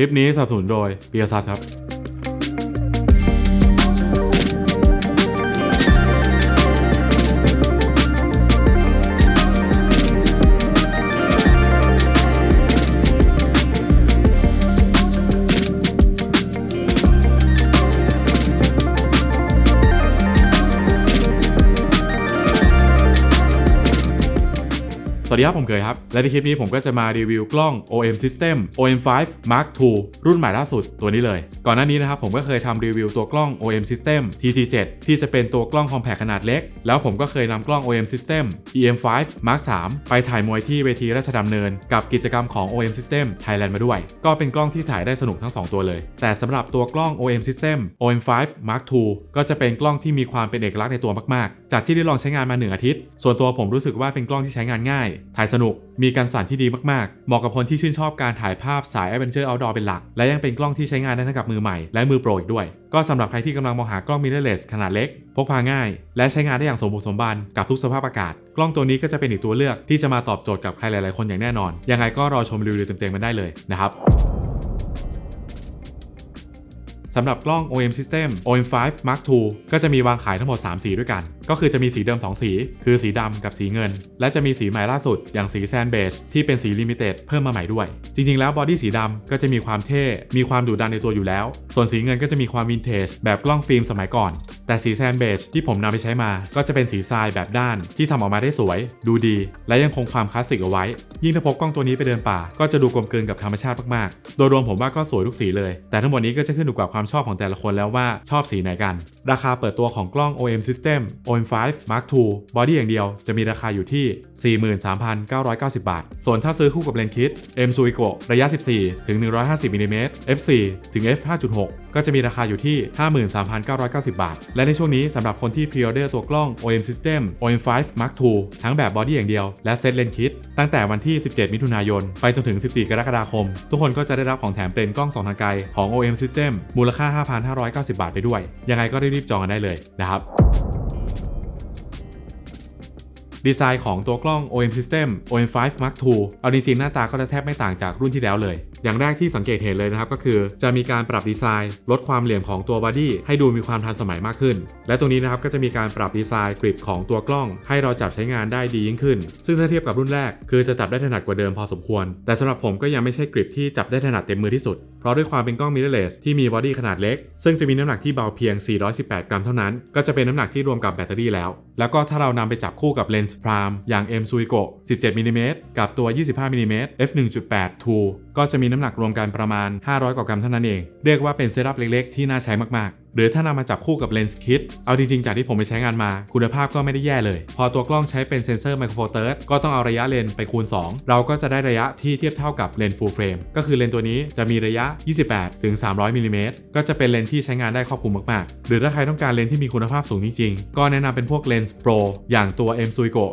คลิปนี้สนับสนุนโดยเบียร์ซัสครับ วัสดีครับ ผมเคยครับ และในคลิปนี้ผมก็จะมารีวิวกล้อง OM System OM5 Mark II รุ่นใหม่ล่าสุดตัวนี้เลย ก่อนหน้านี้นะครับผมก็เคยทำรีวิวตัวกล้อง OM System TT7 ที่จะเป็นตัวกล้องคอมแพคขนาดเล็ก แล้วผมก็เคยนำกล้อง OM System EM5 Mark III ไปถ่ายมวยที่เวทีราชดำเนิน กับกิจกรรมของ OM System Thailand มาด้วย ก็เป็นกล้องที่ถ่ายได้สนุกทั้ง 2 ตัวเลย แต่สำหรับตัวกล้อง OM System OM5 Mark II ก็จะเป็นกล้องที่มีความเป็นเอกลักษณ์ในตัวมากๆจากที่ได้ลองใช้งานมา 1 อาทิตย์ ส่วนตัวผมรู้สึกว่าเป็นกล้องที่ใช้งานง่าย ถ่ายสนุก มีการสั่นที่ดีมากๆ เหมาะกับคนที่ชื่นชอบการถ่ายภาพสาย Adventure Outdoor เป็นหลัก และยังเป็นกล้องที่ใช้งานได้ทั้งกับมือใหม่และมือโปรอีกด้วย ก็สำหรับใครที่กำลังมองหากล้อง mirrorless ขนาดเล็ก พกพาง่าย และใช้งานได้อย่างสมบูรณ์สมบันกับทุกสภาพอากาศ กล้องตัวนี้ก็จะเป็นอีกตัวเลือกที่จะมาตอบโจทย์กับใครหลาย ๆ คนอย่างแน่นอน ยังไงก็รอชมรีวิวเต็มๆมันได้เลยนะครับ สำหรับกล้อง OM System OM5 Mark II ก็จะมีวางขายทั้งหมด 3 สีด้วยกัน ก็คือจะมีสีเดิม 2 สี คือสีดำกับสีเงิน และจะมีสีใหม่ล่าสุด อย่างสีแซนเบจที่เป็นสีลิมิเต็ดเพิ่มมาใหม่ด้วย จริงๆ แล้วบอดี้สีดำก็จะมีความเท่ มีความดุดันในตัวอยู่แล้ว ส่วนสีเงินก็จะมีความวินเทจแบบกล้องฟิล์มสมัยก่อน แต่สีแซนเบจที่ผมนำไปใช้มา ก็จะเป็นสีทรายแบบด้านที่ทำออกมาได้สวย ดูดี และยังคงความคลาสสิกเอาไว้ ยิ่งถ้าพกกล้องตัวนี้ไปเดินป่า ก็จะดูกลมกลืนกับธรรมชาติมากๆ โดยรวมผมว่าก็สวยทุกสีเลย แต่ทั้งหมดนี้ก็จะขึ้นอยู่กับความชอบของแต่ละคนแล้วว่าชอบสีไหนกัน ราคาเปิดตัวของกล้อง OM System OM5 Mark II บอดี้อย่างเดียวจะมีราคาอยู่ที่ 43,990 บาท ส่วนถ้าซื้อคู่กับเลนส์คิด M Suico ระยะ 14ถึง150มิลลิเมตร f4 ถึง f 5.6ก็จะมีราคาอยู่ที่ 53,990 บาท และในช่วงนี้สำหรับคนที่พรีออเดอร์ตัวกล้อง OM System OM5 Mark II ทั้งแบบบอดี้อย่างเดียวและเซตเลนส์คิดตั้งแต่วันที่ 17 มิถุนายน ไปจนถึง 14 กรกฎาคม ทุกคนก็จะได้รับของแถมเป็นกล้องสองทางไกลของ OM System มูลค่า 5,590 บาทไปด้วย ยังไงก็รีบๆจองกันได้เลยนะครับดีไซน์ของตัวกล้อง OM System OM5 Mark II เอาจริงๆหน้าตาก็จะแทบไม่ต่างจากรุ่นที่แล้วเลย อย่างแรกที่สังเกตเห็นเลยนะครับก็คือจะมีการปรับดีไซน์ ลดความเหลี่ยมของตัวบอดี้ให้ดูมีความทันสมัยมากขึ้น และตรงนี้นะครับก็จะมีการปรับดีไซน์กริปของตัวกล้อง ให้เราจับใช้งานได้ดียิ่งขึ้น ซึ่งถ้าเทียบกับรุ่นแรก คือจะจับได้ถนัดกว่าเดิมพอสมควร แต่สำหรับผมก็ยังไม่ใช่กริปที่จับได้ถนัดเต็มมือที่สุด เพราะด้วยความเป็นกล้อง mirrorless ที่มีบอดี้ขนาดเล็ก ซึ่งจะมีน้ำหนักที่เบาเพียง 418 กรัมเท่านั้น ก็จะเป็นน้ำหนักที่รวมกับแบตเตอรี่แล้ว แล้วก็ถ้าเรานำไปจับคู่กับเลนส์พรามอย่าง M Suico 17มิลิเมตรกับตัว 25มิลิเมตร f 1.8 2ก็จะมีน้ำหนักรวมกันประมาณ 500 กว่ากรัมเท่านั้นเอง เรียกว่าเป็นเซตอัพเล็กๆ ที่น่าใช้มากๆหรือถ้านำมาจับคู่กับเลนส์คิดเอาจริงๆจากที่ผมไปใช้งานมา คุณภาพก็ไม่ได้แย่เลย พอตัวกล้องใช้เป็นเซนเซอร์ไมโครโฟเตอร์ก็ต้องเอาระยะเลนส์ไปคูณ 2 เราก็จะได้ระยะที่เทียบเท่ากับเลนส์ full frame ก็คือเลนส์ตัวนี้จะมีระยะ 28ถึง300มิลลิเมตรก็จะเป็นเลนส์ที่ใช้งานได้ครอบคลุมมากๆ หรือถ้าใครต้องการเลนส์ที่มีคุณภาพสูงจริงๆก็แนะนำเป็นพวกเลนส์ Pro อย่างตัว M Suico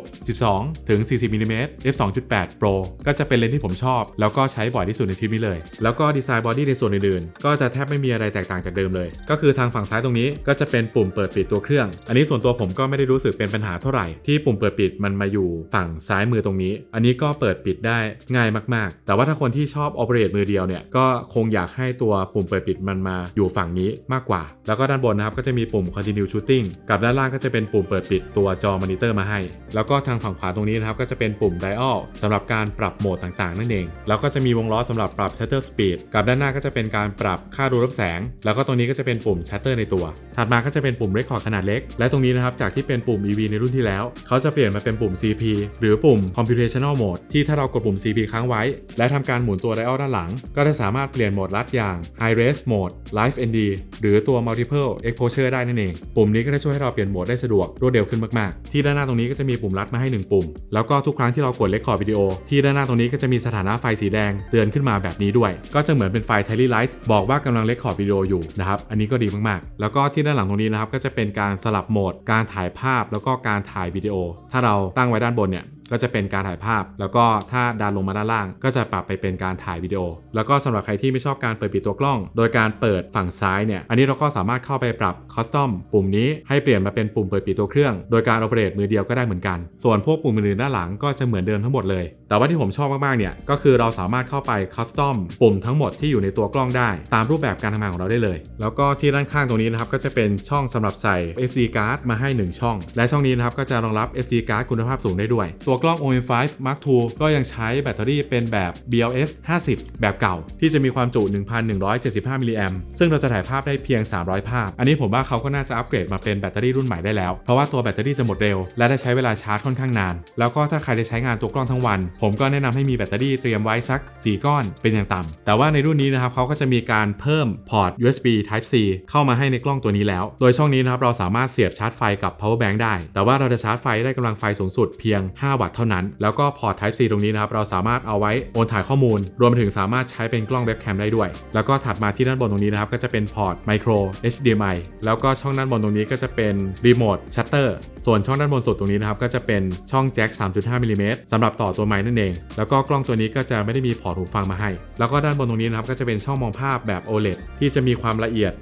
12ถึง40มิลลิเมตร f 2.8 Pro ก็จะเป็นเลนส์ที่ผมชอบ แล้วก็ใช้บ่อยที่สุดในทริปนี้เลย แล้วก็ดีไซน์บอดี้ในส่วนอื่นๆ ก็จะแทบไม่มีอะไรแตกต่างจากเดิมเลย ก็คือทางางฝั่งซ้ายตรงนี้ก็จะเป็นปุ่มเปิดปิดตัวเครื่อง อันนี้ส่วนตัวผมก็ไม่ได้รู้สึกเป็นปัญหาเท่าไหร่ที่ปุ่มเปิดปิดมันมาอยู่ฝั่งซ้ายมือตรงนี้ อันนี้ก็เปิดปิดได้ง่ายมากๆ แต่ว่าถ้าคนที่ชอบ operate มือเดียวเนี่ยก็คงอยากให้ตัวปุ่มเปิดปิดมันมาอยู่ฝั่งนี้มากกว่า แล้วก็ด้านบนนะครับก็จะมีปุ่ม continue shooting กับด้านล่างก็จะเป็นปุ่มเปิดปิดตัวจอมอนิเตอร์มาให้ แล้วก็ทางฝั่งขวาตรงนี้นะครับก็จะเป็นปุ่ม dial สำหรับการปรับโหมดต่างๆ นั่นเอง แล้วก็จะมีวงล้อสำหรับปรับ shutter speed กับด้านหน้าก็จะเป็นการปรับค่ารูรับแสง แล้วก็ตรงนี้ก็จะเป็นปุ่ม shutter ในตัว ถัดมาก็จะเป็นปุ่ม record ขนาดเล็ก และตรงนี้นะครับ จากที่เป็นปุ่ม EV ในรุ่นที่แล้ว เขาจะเปลี่ยนมาเป็นปุ่ม CP หรือปุ่ม computational mode ที่ถ้าเรากดปุ่ม CP ค้างไว้ และทำการหมุนตัว dial ด้านหลัง ก็จะสามารถเปลี่ยนโหมดลัดอย่าง high res mode live ND หรือตัว multiple exposure ได้นั่นเอง ปุ่มนี้ก็จะช่วยให้เราเปลี่ยนโหมดได้สะดวกรวดเร็วขึ้นมากๆ ที่ด้านหน้าตรงนี้ก็จะมีปุ่มลัดมาให้ 1 ปุ่ม แล้วก็ทุกครั้งที่เรากด record วิดีโอที่ด้านหน้าตรงนี้ก็จะมีสถานะไฟสีแดงเตือนขึ้นมาแบบนี้ด้วย ก็จะเหมือนเป็นไฟ tally light บอกว่ากำลัง record วิดีโออยู่นะครับอันนี้ก็ดีมากๆ แล้วก็ที่ด้านหลังตรงนี้นะครับก็จะเป็นการสลับโหมด การถ่ายภาพแล้วก็การถ่ายวิดีโอ ถ้าเราตั้งไว้ด้านบนเนี่ย ก็จะเป็นการถ่ายภาพ แล้วก็ถ้าดันลงมาด้านล่าง ก็จะปรับไปเป็นการถ่ายวิดีโอ แล้วก็สำหรับใครที่ไม่ชอบการเปิดปิดตัวกล้อง โดยการเปิดฝั่งซ้ายเนี่ย อันนี้เราก็สามารถเข้าไปปรับคอสตอมปุ่มนี้ให้เปลี่ยนมาเป็นปุ่มเปิดปิดตัวเครื่อง โดยการ o อ e r a t e มือเดียวก็ได้เหมือนกัน ส่วนพวกปุ่มอื่นๆด้านหลังก็จะเหมือนเดิมทั้งหมดเลย แต่ว่าที่ผมชอบมากๆเนี่ย ก็คือเราสามารถเข้าไปคอสตอมปุ่มทั้งหมดที่อยู่ในตัวกล้องได้ ตามรูปแบบการทำงานของเราได้เลย แล้วก็ที่ด้านข้างตรงนี้นะครับก็จะเป็นช่องสำหรับใส่ SD card มาให้ 1 ช่อง และช่องนี้นะครับก็จะรองรับ SD card คุณภาพสูงได้ด้วยตัวกล้อง OM5 Mark II ก็ยังใช้แบตเตอรี่เป็นแบบ BLS 50 แบบเก่า ที่จะมีความจุ 1,175 มิลลิแอมซึ่งเราจะถ่ายภาพได้เพียง 300 ภาพ อันนี้ผมว่าเขาก็น่าจะอัปเกรดมาเป็นแบตเตอรี่รุ่นใหม่ได้แล้ว เพราะว่าตัวแบตเตอรี่จะหมดเร็ว และได้ใช้เวลาชาร์จค่อนข้างนาน แล้วก็ถ้าใครจะใช้งานตัวกล้องทั้งวัน ผมก็แนะนำให้มีแบตเตอรี่เตรียมไว้สัก 4 ก้อนเป็นอย่างต่ำแต่ว่าในรุ่นนี้นะครับเขาก็จะมีการเพิ่มพอร์ต USB Type C เข้ามาให้ในกล้องตัวนี้แล้ว โดยช่องนี้นะครับเราสามารถเสียบชาร์จไฟกับ power bank ได้ แต่ว่าเราจะชาร์จไฟได้กำลังไฟสูงสุดเพียง 5 วัตต์เท่านั้น แล้วก็พอร์ต Type C ตรงนี้นะครับ เราสามารถเอาไว้โอนถ่ายข้อมูล รวมถึงสามารถใช้เป็นกล้องเว็บแคมได้ด้วย แล้วก็ถัดมาที่ด้านบนตรงนี้นะครับ ก็จะเป็นพอร์ต micro HDMI แล้วก็ช่องด้านบนตรงนี้ก็จะเป็นรีโมทชัตเตอร์ ส่วนช่องด้านบนสุดตรงนี้นะครับก็จะเป็นช่องแจ็ค 3.5มิลลิเมตรสำหรับต่อตัวไม้นั่นเอง แล้วก็กล้องตัวนี้ก็จะไม่ได้มีพอร์ตหูฟังมาให้ แล้วก็ด้านบนตรงนี้นะครับก็จะเป็นช่องมองภาพแบบ OLED ที่จะมีความละเอียด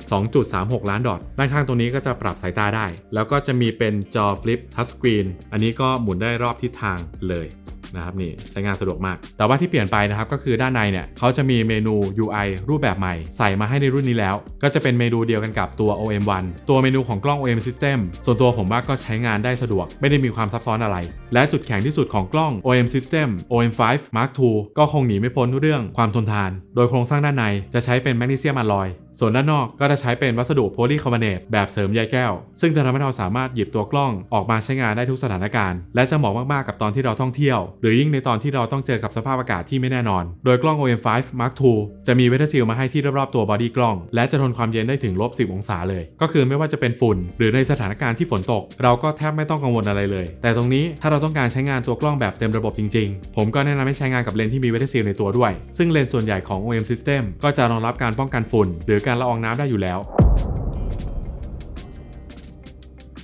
2.36 ล้านดอทด้านข้างตรงนี้ก็จะปรับสายตาได้ แล้วก็จะมีเป็นจอฟลิปทัชสกรีนอันนี้ก็หมุนได้รอบทิศทางเลย นะครับนี่ใช้งานสะดวกมาก แต่ว่าที่เปลี่ยนไปนะครับก็คือด้านในเนี่ยเขาจะมีเมนู UI รูปแบบใหม่ ใส่มาให้ในรุ่นนี้แล้ว ก็จะเป็นเมนูเดียวกันกับตัว OM1 ตัวเมนูของกล้อง OM System ส่วนตัวผมว่าก็ใช้งานได้สะดวก ไม่ได้มีความซับซ้อนอะไร และจุดแข็งที่สุดของกล้อง OM System OM5 Mark II ก็คงหนีไม่พ้นเรื่องความทนทาน โดยโครงสร้างด้านในจะใช้เป็นแมกนีเซียมอลลอย ส่วนด้านนอกก็จะใช้เป็นวัสดุโพลีคาร์บอเนตแบบเสริมใยแก้ว ซึ่งจะทำให้เราสามารถหยิบตัวกล้องออกมาใช้งานได้ทุกสถานการณ์ และจะเหมาะมากๆกับตอนที่เราท่องเที่ยวหรือยิ่งในตอนที่เราต้องเจอกับสภาพอากาศที่ไม่แน่นอน โดยกล้อง OM5 Mark II จะมีเวทซีลมาให้ที่รอบๆตัวบอดี้กล้อง และจะทนความเย็นได้ถึงลบ10 องศาเลย ก็คือไม่ว่าจะเป็นฝุ่น หรือในสถานการณ์ที่ฝนตก เราก็แทบไม่ต้องกังวลอะไรเลย แต่ตรงนี้ถ้าเราต้องการใช้งานตัวกล้องแบบเต็มระบบจริงๆ ผมก็แนะนำให้ใช้งานกับเลนส์ที่มีเวทซีลในตัวด้วย ซึ่งเลนส์ส่วนใหญ่ของ OM System ก็จะรองรับการป้องกันฝุ่น หรือการละอองน้ำได้อยู่แล้ว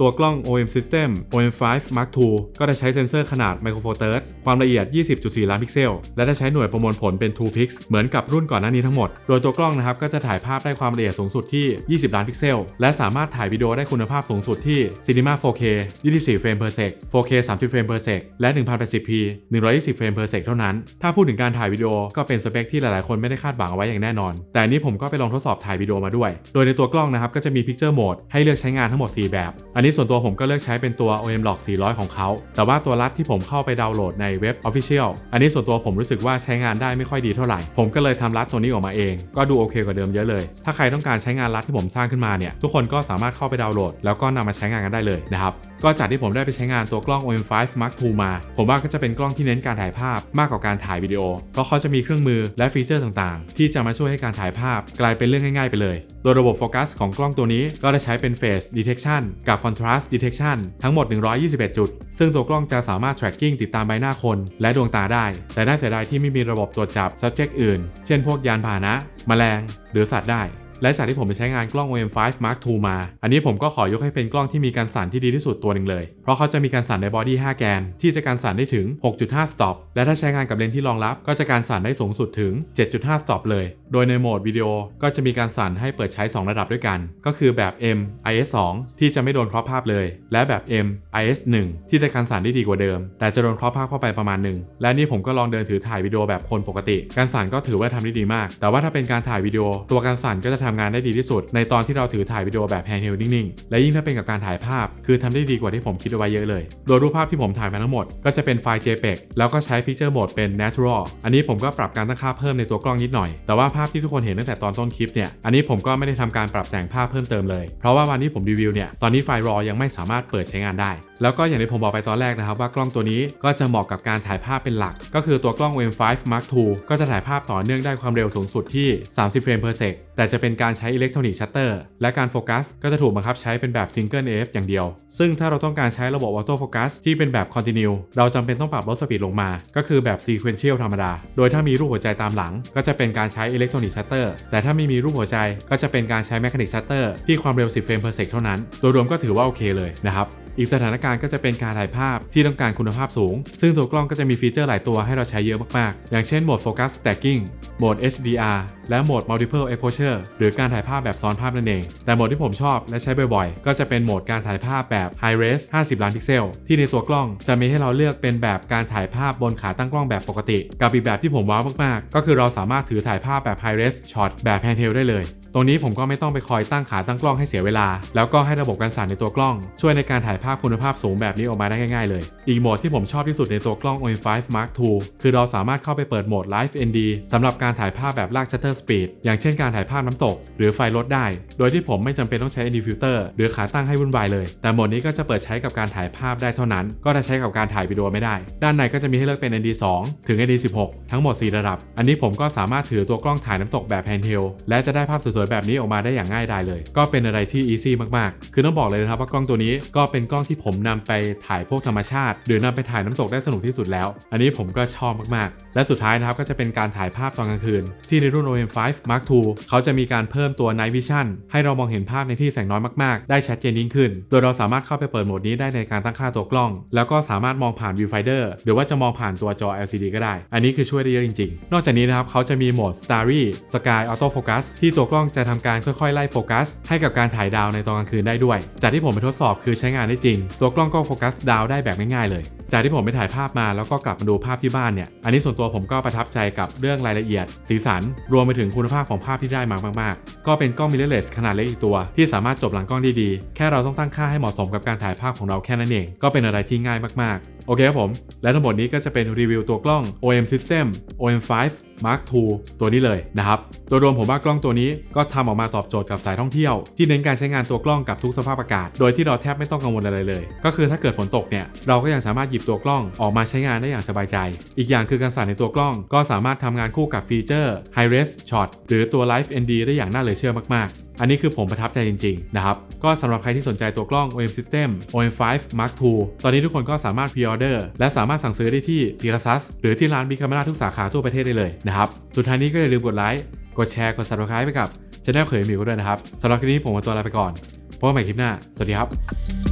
ตัวกล้อง OM System OM5 Mark II ก็ได้ใช้เซ็นเซอร์ขนาด Micro Four Thirds ความละเอียด 20.4 ล้านพิกเซล และได้ใช้หน่วยประมวลผลเป็น 2 pix เหมือนกับรุ่นก่อนหน้านี้ทั้งหมด โดยตัวกล้องนะครับก็จะถ่ายภาพได้ความละเอียดสูงสุดที่ 20 ล้านพิกเซล และสามารถถ่ายวิดีโอได้คุณภาพสูงสุดที่ Cinema 4K 24 เฟรม per sec 4K 30 เฟรม per sec และ 1080p 120 เฟรม per sec เท่านั้น ถ้าพูดถึงการถ่ายวิดีโอก็เป็นสเปคที่หลายๆ คนไม่ได้คาดหวังเอาไว้อย่างแน่นอน แต่อันนี้ผมก็ไปลองทดสอบถ่ายวิดีโอมาด้วย โดยในตัวกล้องนะครับก็จะมี Picture Mode ให้เลือกใช้งานทั้งหมด 4 แบบ อันนี้ี้ส่วนตัวผมก็เลือกใช้เป็นตัว OM Log 400 ของเขา แต่ว่าตัวรัดที่ผมเข้าไปดาวน์โหลดในเว็บ Official อันนี้ส่วนตัวผมรู้สึกว่าใช้งานได้ไม่ค่อยดีเท่าไหร่ ผมก็เลยทำรัดตัวนี้ออกมาเอง ก็ดูโอเคกว่าเดิมเยอะเลย ถ้าใครต้องการใช้งานรัดที่ผมสร้างขึ้นมาเนี่ยทุกคนก็สามารถเข้าไปดาวน์โหลด แล้วก็นำมาใช้งานกันได้เลยนะครับ ก็จากที่ผมได้ไปใช้งานตัวกล้อง OM5 Mark II มา ผมว่าก็จะเป็นกล้องที่เน้นการถ่ายภาพมากกว่าการถ่ายวิดีโอ เพราะเขาจะมีเครื่องมือและฟีเจอร์ต่างๆ ที่จะมาช่วยให้การถ่ายภาพกลายเป็นเรื่องง่ายๆไปเลย โดยระบบโฟกัสของกล้องตัวนี้ก็ได้ใช้เป็น Phase Detection กับ Contrast Detection ทั้งหมด 121 จุด ซึ่งตัวกล้องจะสามารถ tracking ติดตามใบหน้าคน และดวงตาได้ แต่น่าเสียดายที่ไม่มีระบบตรวจจับ subject อื่น เช่นพวกยานพาหนะ แมลง หรือสัตว์ได้ และจากที่ผมไปใช้งานกล้อง OM5 Mark II มา อันนี้ผมก็ขอยกให้เป็นกล้องที่มีการสั่นที่ดีที่สุดตัวหนึ่งเลย เพราะเขาจะมีการสั่นในบอดี้5แกน ที่จะการสั่นได้ถึง 6.5 stop และถ้าใช้งานกับเลนส์ที่รองรับ ก็จะการสั่นได้สูงสุดถึง 7.5 stop เลย โดยในโหมดวิดีโอก็จะมีการสั่นให้เปิดใช้ 2 ระดับด้วยกัน ก็คือแบบ M IS 2ที่จะไม่โดนครอบภาพเลย และแบบ M IS 1ที่จะการสั่นได้ดีกว่าเดิม แต่จะโดนครอบภาพเข้าไปประมาณหนึ่ง และนี่ผมก็ลองเดินถือถ่ายวิดีโอแบบคนปกติ การสั่นก็ถือว่าทำได้ดีมาก แต่ว่าถ้าเป็นการถ่ายวิดีโอตัวการสั่นก็จะทำงานได้ดีที่สุด ในตอนที่เราถือถ่ายวิดีโอแบบแฮนด์เฮลนิ่งๆ และยิ่งถ้าเป็นกับการถ่ายภาพ คือทำได้ดีกว่าที่ผมคิดเอาไว้เยอะเลย โดยรูปภาพที่ผมถ่ายมาทั้งหมด ก็จะเป็นไฟล์ JPEG แล้วก็ใช้ Picture Mode เป็น Natural อันนี้ผมก็ปรับการตั้งค่าเพิ่มในตัวกล้องนิดหน่อย แต่ว่าภาพที่ทุกคนเห็นตั้งแต่ตอนต้นคลิปเนี่ย อันนี้ผมก็ไม่ได้ทำการปรับแต่งภาพเพิ่มเติมเลย เพราะว่าวันที่ผมรีวิวเนี่ย ตอนนี้ไฟล์ RAW ยังไม่สามารถเปิดใช้งานได้ แล้วก็อย่างที่ผมบอกไปตอนแรกนะครับว่ากล้องตัวนี้ก็จะเหมาะกับการถ่ายภาพเป็นหลัก ก็คือตัวกล้อง OM5 Mark II ก็จะถ่ายภาพต่อเนื่องได้ความเร็วสูงสุดที่ 30 เฟรม per sec แต่จะเป็นการใช้อิเล็กทรอนิกส์ชัตเตอร์และการโฟกัสก็จะถูกบังคับใช้เป็นแบบ Single AF อฟอย่างเดียว ซึ่งถ้าเราต้องการใช้ระบบ Auto Focus ที่เป็นแบบ Continue เราจำเป็นต้องปรับลดสปีดลงมา ก็คือแบบ Sequential ธรรมดา โดยถ้ามีรูปหัวใจตามหลัง ก็จะเป็นการใช้อิเล็กทรอนิกส์ชัตเตอร์แต่ถ้าไม่มีรูปหัวใจก็จะเป็นการใช้ Mechanic Shutter ที่ความเร็ว 10 เฟรม per sec เท่านั้น โดยรวมก็ถือว่าโอเคเลยนะครับ อีกสถานการณ์ก็จะเป็นการถ่ายภาพที่ต้องการคุณภาพสูง ซึ่งตัวกล้องก็จะมีฟีเจอร์หลายตัวให้เราใช้เยอะมากๆ อย่างเช่นโหมด Focus Stacking โหมด HDR และโหมด Multiple Exposure หรือการถ่ายภาพแบบซ้อนภาพนั่นเอง แต่โหมดที่ผมชอบและใช้บ่อยๆ ก็จะเป็นโหมดการถ่ายภาพแบบ High Res 50 ล้านพิกเซล ที่ในตัวกล้องจะมีให้เราเลือกเป็นแบบการถ่ายภาพบนขาตั้งกล้องแบบปกติ กับอีกแบบที่ผมว้าวมากๆ ก็คือเราสามารถถือถ่ายภาพแบบ High Res Shot แบบ Handheld ได้เลย ตรงนี้ผมก็ไม่ต้องไปคอยตั้งขาตั้งกล้องให้เสียเวลา แล้วก็ให้ระบบการสั่นในตัวกล้อง ช่วยในการถ่ายภาพคุณภาพสูงแบบนี้ออกมาได้ง่ายๆเลย อีกโหมดที่ผมชอบที่สุดในตัวกล้อง OM5 Mark II คือเราสามารถเข้าไปเปิดโหมด Live ND สำหรับการถ่ายภาพแบบลาก shutter speed อย่างเช่นการถ่ายภาพน้ำตก หรือไฟลดได้ โดยที่ผมไม่จำเป็นต้องใช้ ND filter หรือขาตั้งให้วุ่นวายเลย แต่โหมดนี้ก็จะเปิดใช้กับการถ่ายภาพได้เท่านั้น ก็จะใช้กับการถ่ายวิดีโอไม่ได้ ด้านในก็จะมีให้เลือกเป็น ND 2ถึง ND 16ทั้งหมด 4 ระดับ อันนี้ผมก็สามารถถือตัวกล้องถ่ายน้ำตกแบบ handheld และจะได้ภาพสวยๆแบบนี้ออกมาได้อย่างง่ายดายเลย ก็เป็นอะไรที่ easy มากๆ คือต้องบอกเลยนะครับว่ากล้องตัวนี้ก็เป็นกล้องที่ผมนำไปถ่ายพวกธรรมชาติ หรือนำไปถ่ายน้ำตกได้สนุกที่สุดแล้ว อันนี้ผมก็ชอบมากๆ และสุดท้ายนะครับก็จะเป็นการถ่ายภาพตอนกลางคืน ที่ในรุ่น OM5 Mark II เขาจะมีการเพิ่มตัว Night Vision ให้เรามองเห็นภาพในที่แสงน้อยมากๆ ได้ชัดเจนยิ่งขึ้น โดยเราสามารถเข้าไปเปิดโหมดนี้ได้ในการตั้งค่าตัวกล้อง แล้วก็สามารถมองผ่าน Viewfinder หรือว่าจะมองผ่านตัวจอ LCD ก็ได้ อันนี้คือช่วยได้เยอะจริง ๆ นอกจากนี้นะครับเขาจะมีโหมด Starry Sky Auto Focus ที่ตัวกล้องจะทำการค่อยๆไล่โฟกัส ให้กับการถ่ายดาวในตอนกลางคืนได้ด้วย จากที่ผมไปทดสอบคือใช้งานได้จริง ตัวกล้องก็โฟกัสดาวได้แบบง่ายๆเลย จากที่ผมไปถ่ายภาพมาแล้วก็กลับมาดูภาพที่บ้านเนี่ย อันนี้ส่วนตัวผมก็ประทับใจกับเรื่องรายละเอียด สีสัน รวมไปถึงคุณภาพของภาพที่ได้มามากๆ ก็เป็นกล้องมิเรเลสขนาดเล็กอีกตัว ที่สามารถจบหลังกล้องได้ดีแค่เราต้องตั้งค่าให้เหมาะสมกับการถ่ายภาพของเราแค่นั้นเอง ก็เป็นอะไรที่ง่ายมากๆ โอเคครับผม และทั้งหมดนี้ก็จะเป็นรีวิวตัวกล้อง OM System OM5 Mark II ตัวนี้เลยนะครับโดยรวมผมว่ากล้องตัวนี้ก็ทำออกมาตอบโจทย์กับสายท่องเที่ยว ที่เน้นการใช้งานตัวกล้องกับทุกสภาพอากาศ โดยที่เราแทบไม่ต้องกังวลอะไรเลย ก็คือถ้าเกิดฝนตกเนี่ยเราก็ยังสามารถหยิบตัวกล้องออกมาใช้งานได้อย่างสบายใจ อีกอย่างคือการสั่นในตัวกล้อง ก็สามารถทำงานคู่กับฟีเจอร์ High Res Shot หรือตัว Live ND ได้อย่างน่าเหลือเชื่อมากๆ อันนี้คือผมประทับใจจริงๆนะครับก็สำหรับใครที่สนใจตัวกล้อง OM System OM5 Mark II ตอนนี้ทุกคนก็สามารถพรีออเดอร์และสามารถสั่งซื้อได้ที่ p i c a s u s หรือที่ร้านบิคามาราทุกสาขาทั่วประเทศได้เลยนะครับสุดท้ายนี้ก็อย่าลืมกดไลค์กดแชร์กด subscribe ไปกับช anel เขยหมิวด้วยนะครับสำหรับคลิปนี้ผมขอตัวลาไปก่อนพบกันใหม่คลิปหน้า สวัสดีครับ